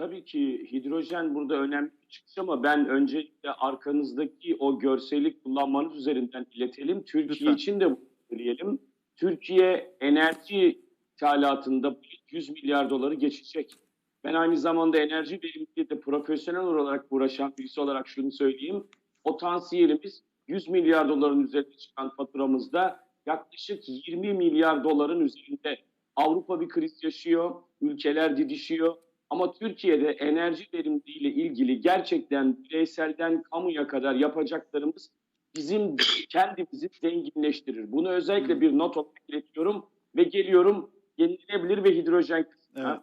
tabii ki hidrojen burada önemli bir çıkış ama ben öncelikle arkanızdaki o görseli kullanmanız üzerinden iletelim. Türkiye Lütfen. için de söyleyelim. Türkiye enerji ithalatında 100 milyar doları geçecek. Ben aynı zamanda enerji verimliliği de profesyonel olarak uğraşan birisi olarak şunu söyleyeyim. Potansiyelimiz 100 milyar doların üzerinde çıkan faturamızda yaklaşık 20 milyar doların üzerinde. Avrupa bir kriz yaşıyor, ülkeler didişiyor. Ama Türkiye'de enerji verimliliği ile ilgili gerçekten bireyselden kamuya kadar yapacaklarımız bizim kendimizi zenginleştirir. Bunu özellikle Hı. bir not olarak iletiyorum ve geliyorum yenilenebilir ve hidrojen kısmına. Evet.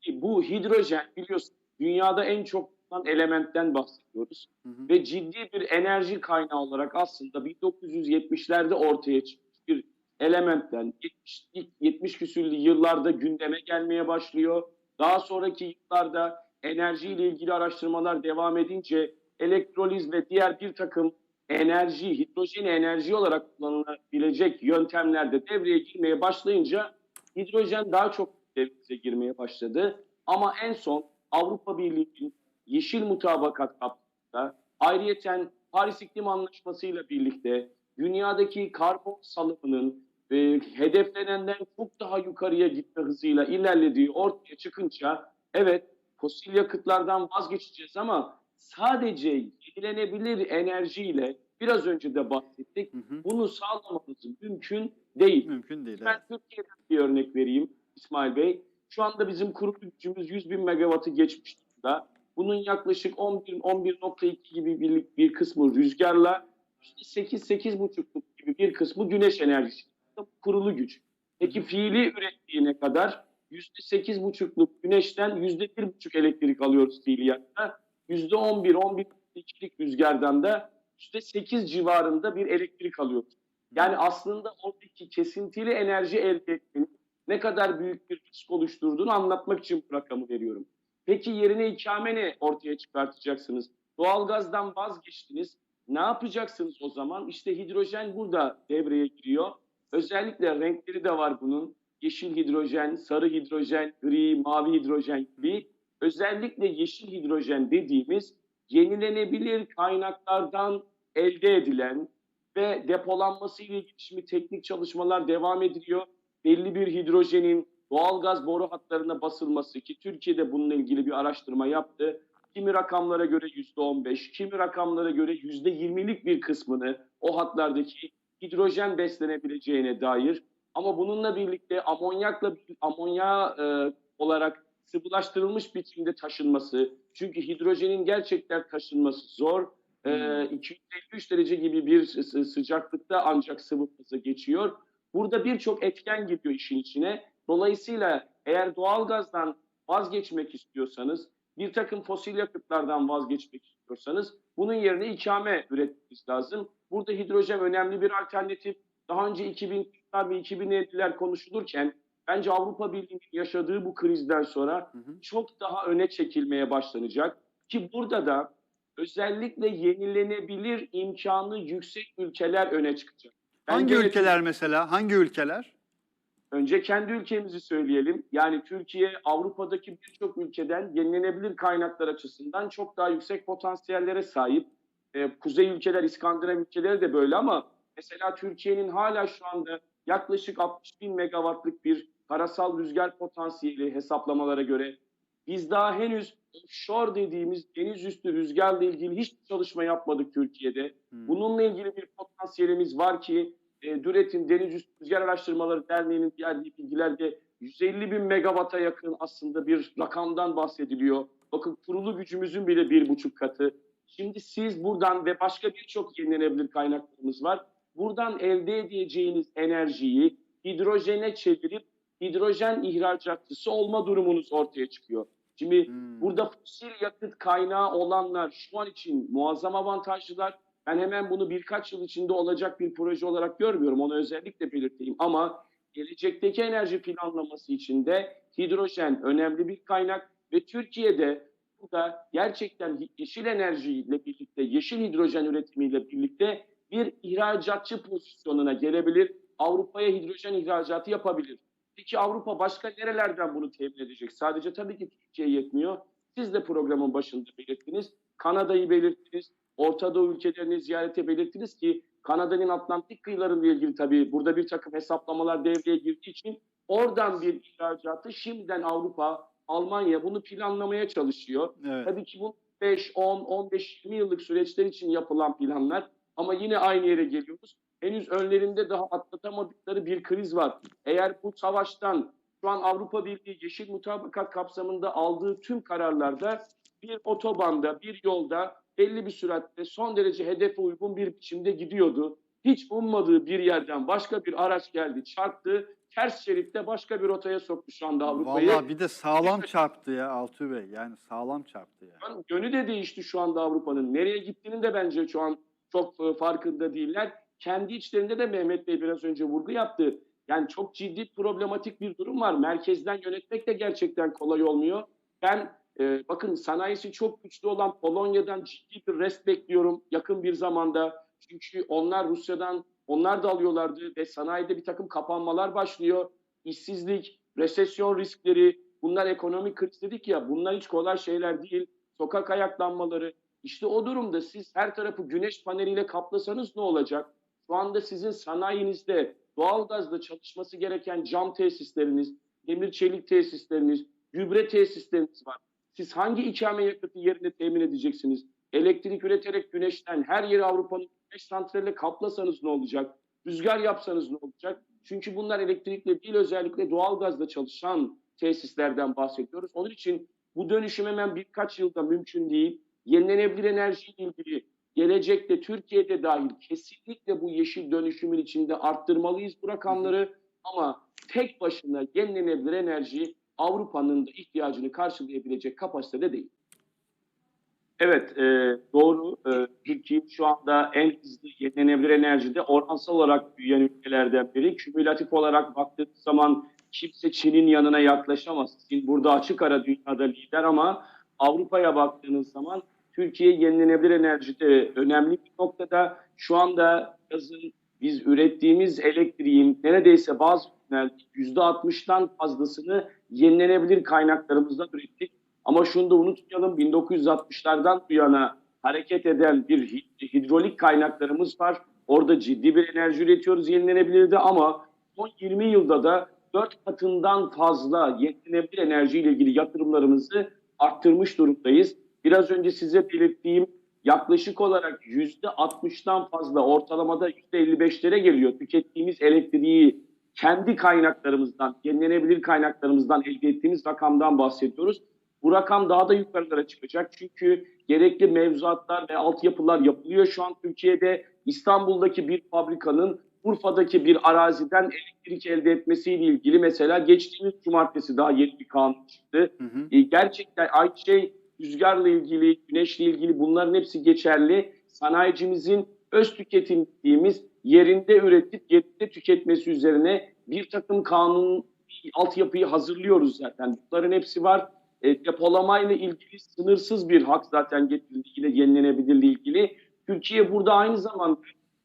Ki Bu hidrojen biliyorsun dünyada en çok kullanılan elementten bahsediyoruz Hı hı. ve ciddi bir enerji kaynağı olarak aslında 1970'lerde ortaya çıkmış bir elementten 70, ilk 70 küsürlü yıllarda gündeme gelmeye başlıyor. Daha sonraki yıllarda enerjiyle ilgili araştırmalar devam edince elektroliz ve diğer bir takım enerji, hidrojeni enerji olarak kullanılabilecek yöntemlerde devreye girmeye başlayınca hidrojen daha çok devreye girmeye başladı. Ama en son Avrupa Birliği'nin yeşil mutabakat kapsamında ayrıyeten Paris İklim Anlaşması ile birlikte dünyadaki karbon salımının e, hedeflenenden çok daha yukarıya gitme hızıyla ilerlediği ortaya çıkınca evet fosil yakıtlardan vazgeçeceğiz ama sadece yenilenebilir enerjiyle biraz önce de bahsettik Hı hı. bunu sağlamamız mümkün değil. Mümkün değil. Ben Evet. Türkiye'den bir örnek vereyim İsmail Bey. Şu anda bizim kurulu gücümüz 100 bin megawattı geçmiş durumda. Bunun yaklaşık 11 11.2 gibi bir, bir kısmı rüzgarla, 8-8.5 gibi bir kısmı güneş enerjisi. Kurulu güç. Peki fiili ürettiği ne kadar? %8.5'luk güneşten %1.5 elektrik alıyoruz fiiliyatta. %11, 11.2'lik rüzgardan da %8 civarında bir elektrik alıyoruz. Yani aslında oradaki kesintili enerji elde etmenin ne kadar büyük bir risk oluşturduğunu anlatmak için bu rakamı veriyorum. Peki yerine ikame ne ortaya çıkartacaksınız? Doğalgazdan vazgeçtiniz. Ne yapacaksınız o zaman? İşte hidrojen burada devreye giriyor. Özellikle renkleri de var bunun. Yeşil hidrojen, sarı hidrojen, gri, mavi hidrojen gibi. Özellikle yeşil hidrojen dediğimiz yenilenebilir kaynaklardan elde edilen ve depolanması ile ilgili şimdi teknik çalışmalar devam ediliyor. Belli bir hidrojenin doğalgaz boru hatlarına basılması ki Türkiye'de bununla ilgili bir araştırma yaptı. Kimi rakamlara göre yüzde on beş, kimi rakamlara göre yüzde yirmilik bir kısmını o hatlardaki hidrojen beslenebileceğine dair. Ama bununla birlikte amonyakla amonya e, olarak sıvılaştırılmış biçimde taşınması. Çünkü hidrojenin gerçekten taşınması zor. E, Hmm. 253 derece gibi bir sı- sıcaklıkta ancak sıvı fazı geçiyor. Burada birçok etken giriyor işin içine. Dolayısıyla eğer doğalgazdan vazgeçmek istiyorsanız, bir takım fosil yakıtlardan vazgeçmek istiyorsanız bunun yerine ikame üretmeniz lazım. Burada hidrojen önemli bir alternatif. Daha önce 2040'lar ve 2050'ler konuşulurken bence Avrupa Birliği'nin yaşadığı bu krizden sonra Hı hı. çok daha öne çekilmeye başlanacak. Ki burada da özellikle yenilenebilir imkanı yüksek ülkeler öne çıkacak. Ben Hangi ülkeler mesela? Hangi ülkeler? Önce kendi ülkemizi söyleyelim. Yani Türkiye Avrupa'daki birçok ülkeden yenilenebilir kaynaklar açısından çok daha yüksek potansiyellere sahip. Ee, kuzey ülkeler, İskandinav ülkeleri de böyle ama mesela Türkiye'nin hala şu anda yaklaşık 60 bin megawattlık bir karasal rüzgar potansiyeli hesaplamalara göre. Biz daha henüz offshore dediğimiz deniz üstü rüzgarla ilgili hiçbir çalışma yapmadık Türkiye'de. Hmm. Bununla ilgili bir potansiyelimiz var ki e, Düret'in Deniz Rüzgar Araştırmaları Derneği'nin verdiği bilgilerde 150 bin megawata yakın aslında bir rakamdan bahsediliyor. Bakın kurulu gücümüzün bile bir buçuk katı. Şimdi siz buradan ve başka birçok yenilenebilir kaynaklarımız var. Buradan elde edeceğiniz enerjiyi hidrojene çevirip hidrojen ihracatçısı olma durumunuz ortaya çıkıyor. Şimdi Hmm. Burada fosil yakıt kaynağı olanlar şu an için muazzam avantajlılar. Ben hemen bunu birkaç yıl içinde olacak bir proje olarak görmüyorum. Onu özellikle belirteyim. Ama gelecekteki enerji planlaması için de hidrojen önemli bir kaynak ve Türkiye'de burada gerçekten yeşil enerjiyle birlikte, yeşil hidrojen üretimiyle birlikte bir ihracatçı pozisyonuna gelebilir. Avrupa'ya hidrojen ihracatı yapabilir. Peki Avrupa başka nerelerden bunu temin edecek? Sadece tabii ki Türkiye yetmiyor. Siz de programın başında belirttiniz. Kanada'yı belirttiniz. Orta Doğu ülkelerini ziyarete belirttiniz ki Kanada'nın Atlantik kıyılarıyla ilgili tabii burada bir takım hesaplamalar devreye girdiği için oradan bir ihracatı şimdiden Avrupa, Almanya bunu planlamaya çalışıyor. Evet. Tabii ki bu 5, 10, 15, 20 yıllık süreçler için yapılan planlar ama yine aynı yere geliyoruz. Henüz önlerinde daha atlatamadıkları bir kriz var. Eğer bu savaştan şu an Avrupa Birliği Yeşil Mutabakat kapsamında aldığı tüm kararlarda bir otobanda, bir yolda belli bir süratte son derece hedefe uygun bir biçimde gidiyordu. Hiç ummadığı bir yerden başka bir araç geldi, çarptı. Ters şeritte başka bir rotaya soktu şu anda Avrupa'yı. Vallahi bir de sağlam çarptı ya Altı Bey. Yani sağlam çarptı ya. Yani Yönü de değişti şu anda Avrupa'nın. Nereye gittiğini de bence şu an çok e, farkında değiller. Kendi içlerinde de Mehmet Bey biraz önce vurgu yaptı. Yani çok ciddi problematik bir durum var. Merkezden yönetmek de gerçekten kolay olmuyor. Ben e, bakın sanayisi çok güçlü olan Polonya'dan ciddi bir rest bekliyorum yakın bir zamanda. Çünkü onlar Rusya'dan onlar da alıyorlardı ve sanayide bir takım kapanmalar başlıyor. İşsizlik, resesyon riskleri, bunlar ekonomik kriz dedik ya bunlar hiç kolay şeyler değil. Sokak ayaklanmaları. İşte o durumda siz her tarafı güneş paneliyle kaplasanız ne olacak? Şu anda sizin sanayinizde doğalgazla çalışması gereken cam tesisleriniz, demir çelik tesisleriniz, gübre tesisleriniz var. Siz hangi ikame yakıtı yerine temin edeceksiniz? Elektrik üreterek güneşten her yeri Avrupa'nın güneş santraliyle kaplasanız ne olacak? Rüzgar yapsanız ne olacak? Çünkü bunlar elektrikle değil özellikle doğalgazla çalışan tesislerden bahsediyoruz. Onun için bu dönüşüm hemen birkaç yılda mümkün değil. Yenilenebilir enerjiyle ilgili gelecekte Türkiye'de dahil kesinlikle bu yeşil dönüşümün içinde arttırmalıyız bu rakamları. Ama tek başına yenilenebilir enerji Avrupa'nın da ihtiyacını karşılayabilecek kapasitede değil. Evet, e, doğru. E, Türkiye şu anda en hızlı yenilenebilir enerjide oransal olarak büyüyen ülkelerden biri. Kümülatif olarak baktığınız zaman kimse Çin'in yanına yaklaşamaz. Çin burada açık ara dünyada lider ama Avrupa'ya baktığınız zaman Türkiye yenilenebilir enerjide önemli bir noktada. Şu anda yazın biz ürettiğimiz elektriğin neredeyse bazı günlerde %60'tan fazlasını yenilenebilir kaynaklarımızdan ürettik. Ama şunu da unutmayalım 1960'lardan bu yana hareket eden bir hid- hidrolik kaynaklarımız var. Orada ciddi bir enerji üretiyoruz yenilenebilirdi ama son 20 yılda da 4 katından fazla yenilenebilir enerji ilgili yatırımlarımızı arttırmış durumdayız. Biraz önce size belirttiğim yaklaşık olarak %60'tan fazla ortalamada %55'lere geliyor. Tükettiğimiz elektriği kendi kaynaklarımızdan, yenilenebilir kaynaklarımızdan elde ettiğimiz rakamdan bahsediyoruz. Bu rakam daha da yukarılara çıkacak. Çünkü gerekli mevzuatlar ve altyapılar yapılıyor şu an Türkiye'de. İstanbul'daki bir fabrikanın Urfa'daki bir araziden elektrik elde etmesiyle ilgili mesela geçtiğimiz cumartesi daha yeni bir kanun çıktı. Hı hı. E, gerçekten aynı şey rüzgarla ilgili, güneşle ilgili bunların hepsi geçerli. Sanayicimizin öz tüketim dediğimiz yerinde üretip yerinde tüketmesi üzerine bir takım kanun altyapıyı hazırlıyoruz zaten. Bunların hepsi var. E, depolamayla ilgili sınırsız bir hak zaten getirildi yine yenilenebilirle ilgili. Türkiye burada aynı zamanda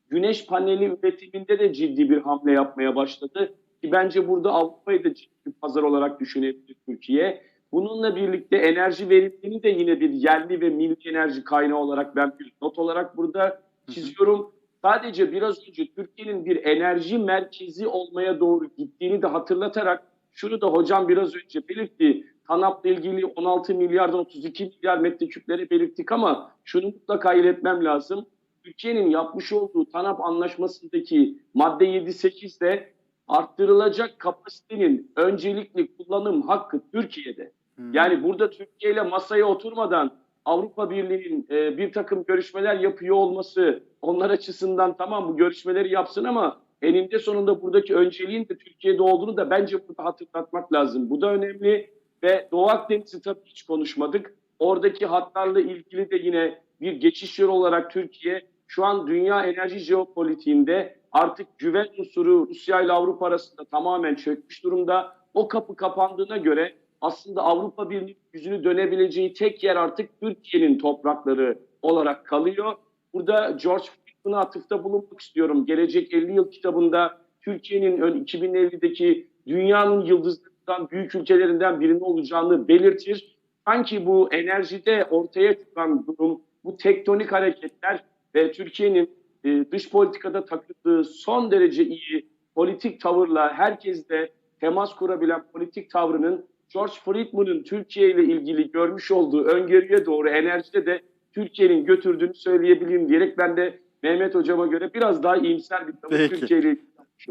güneş paneli üretiminde de ciddi bir hamle yapmaya başladı. Ki bence burada Avrupa'yı da ciddi bir pazar olarak düşünebilir Türkiye. Bununla birlikte enerji verimliliğini de yine bir yerli ve milli enerji kaynağı olarak ben bir not olarak burada çiziyorum. Sadece biraz önce Türkiye'nin bir enerji merkezi olmaya doğru gittiğini de hatırlatarak şunu da hocam biraz önce belirtti. TANAP'la ilgili 16 milyardan 32 milyar metreküpleri belirttik ama şunu mutlaka iletmem lazım. Türkiye'nin yapmış olduğu TANAP anlaşmasındaki madde 7-8'de arttırılacak kapasitenin öncelikli kullanım hakkı Türkiye'de. Hı. Yani burada Türkiye ile masaya oturmadan Avrupa Birliği'nin e, bir takım görüşmeler yapıyor olması onlar açısından tamam bu görüşmeleri yapsın ama eninde sonunda buradaki önceliğin de Türkiye'de olduğunu da bence burada hatırlatmak lazım. Bu da önemli ve Doğu Akdeniz'i tabii hiç konuşmadık. Oradaki hatlarla ilgili de yine bir geçiş yolu olarak Türkiye şu an dünya enerji jeopolitiğinde artık güven unsuru Rusya ile Avrupa arasında tamamen çökmüş durumda. O kapı kapandığına göre aslında Avrupa Birliği yüzünü dönebileceği tek yer artık Türkiye'nin toprakları olarak kalıyor. Burada George Friedman'a atıfta bulunmak istiyorum. Gelecek 50 yıl kitabında Türkiye'nin ön 2050'deki dünyanın yıldızlarından büyük ülkelerinden birinin olacağını belirtir. sanki bu enerjide ortaya çıkan durum, bu tektonik hareketler ve Türkiye'nin e, dış politikada takıldığı son derece iyi politik tavırla herkesle temas kurabilen politik tavrının George Friedman'ın Türkiye ile ilgili görmüş olduğu öngörüye doğru enerjide de Türkiye'nin götürdüğünü söyleyebilirim diyerek ben de Mehmet Hocam'a göre biraz daha iyimser bir tavır. Türkiye ile ilgili.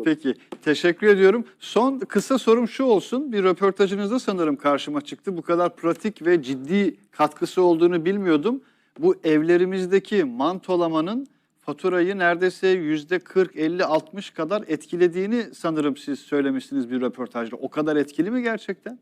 Peki, teşekkür ediyorum. Son kısa sorum şu olsun. Bir röportajınızda sanırım karşıma çıktı. Bu kadar pratik ve ciddi katkısı olduğunu bilmiyordum. Bu evlerimizdeki mantolamanın faturayı neredeyse yüzde 40, 50, 60 kadar etkilediğini sanırım siz söylemişsiniz bir röportajda. O kadar etkili mi gerçekten?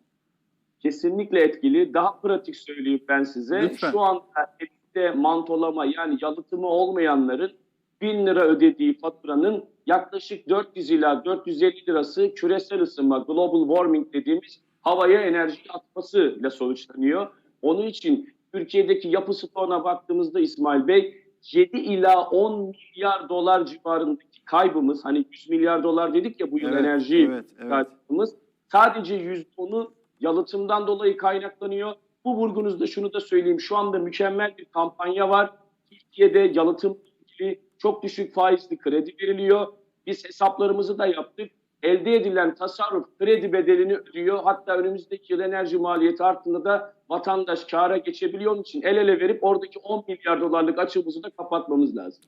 Kesinlikle etkili. Daha pratik söyleyeyim ben size. Lütfen. Şu anda evde mantolama yani yalıtımı olmayanların 1000 lira ödediği faturanın yaklaşık 400 ila 450 lirası küresel ısınma, global warming dediğimiz havaya enerji atmasıyla sonuçlanıyor. Onun için Türkiye'deki yapı stoğuna baktığımızda İsmail Bey 7 ila 10 milyar dolar civarındaki kaybımız hani 100 milyar dolar dedik ya bu yıl Evet, enerji evet, evet. kaybımız sadece %10'u yalıtımdan dolayı kaynaklanıyor. Bu vurgunuzda şunu da söyleyeyim. Şu anda mükemmel bir kampanya var. Türkiye'de yalıtım ilgili çok düşük faizli kredi veriliyor. Biz hesaplarımızı da yaptık. Elde edilen tasarruf kredi bedelini ödüyor. Hatta önümüzdeki yıl enerji maliyeti arttığında da vatandaş kâra geçebiliyor için el ele verip oradaki 10 milyar dolarlık açığımızı da kapatmamız lazım.